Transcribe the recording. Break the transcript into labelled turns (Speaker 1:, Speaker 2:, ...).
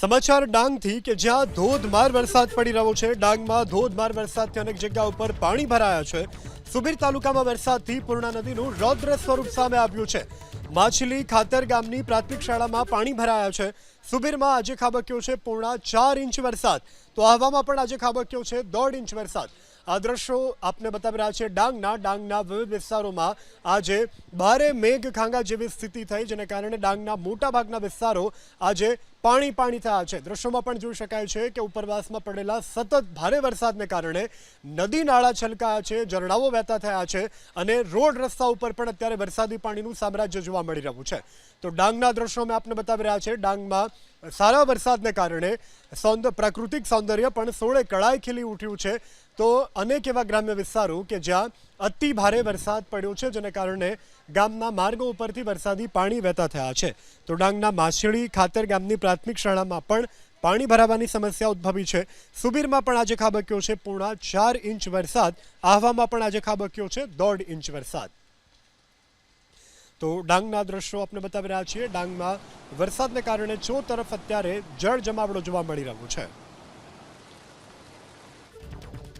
Speaker 1: સમાચાર ડાંગથી કે જ્યાં ધોધમાર વરસાદ પડી રહ્યો છે. ડાંગમાં ધોધમાર વરસાદથી અનેક જગ્યા ઉપર પાણી ભરાયા છે. સુબીર તાલુકામાં વરસાદથી પૂર્ણા નદીનું રૌદ્ર સ્વરૂપ સામે આવ્યું છે. માછલી ખાતર ગામની પ્રાથમિક શાળામાં પાણી ભરાયા છે. સુબીરમાં આજે ખાબક્યો છે પૂર્ણા ચાર ઇંચ વરસાદ. તો આહવામાં પણ આજે ખાબક્યો છે દોઢ ઇંચ વરસાદ. આ દ્રશ્યો આપને બતાવી રહ્યા છે ડાંગના. ડાંગના વિવિધ વિસ્તારોમાં આજે ભારે મેઘ ખાંગા જેવી સ્થિતિ થઈ, જેને કારણે ડાંગના મોટાભાગના વિસ્તારો આજે પાણી પાણી થયા છે. દ્રશ્યોમાં પણ જોઈ શકાય છે કે ઉપરવાસમાં પડેલા સતત ભારે વરસાદને કારણે નદી નાળા છલકાયા છે, ઝરણાઓ વહેતા થયા છે અને રોડ રસ્તા ઉપર પણ અત્યારે વરસાદી પાણીનું સામ્રાજ્ય જોવા મળી રહ્યું છે. તો ડાંગના દ્રશ્યો મેં આપને બતાવી રહ્યા છે, ડાંગમાં સારા વરસાદને કારણે સૌંદર પ્રાકૃતિક સૌંદર્ય પણ સોળે કળાએ ખીલી ઉઠ્યું છે. તો અનેક એવા ગ્રામ્ય વિસ્તારો કે જ્યાં અતિ ભારે વરસાદ પડ્યો છે, જેને કારણે ગામના માર્ગો ઉપરથી વરસાદી પાણી વહેતા થયા છે. તો ડાંગના માછડી ખાતર ગામની પ્રાથમિક શાળામાં પણ પાણી ભરાવાની સમસ્યા ઉદ્ભવી છે. સુબીરમાં પણ આજે ખાબક્યો છે પૂર્ણા ચાર ઇંચ વરસાદ. આહવામાં પણ આજે ખાબક્યો છે દોઢ ઇંચ વરસાદ. તો ડાંગના દ્રશ્યો આપણે બતાવી રહ્યા છીએ. ડાંગમાં વરસાદને કારણે ચો તરફ અત્યારે જળ જમાવડો જોવા મળી રહ્યો છે.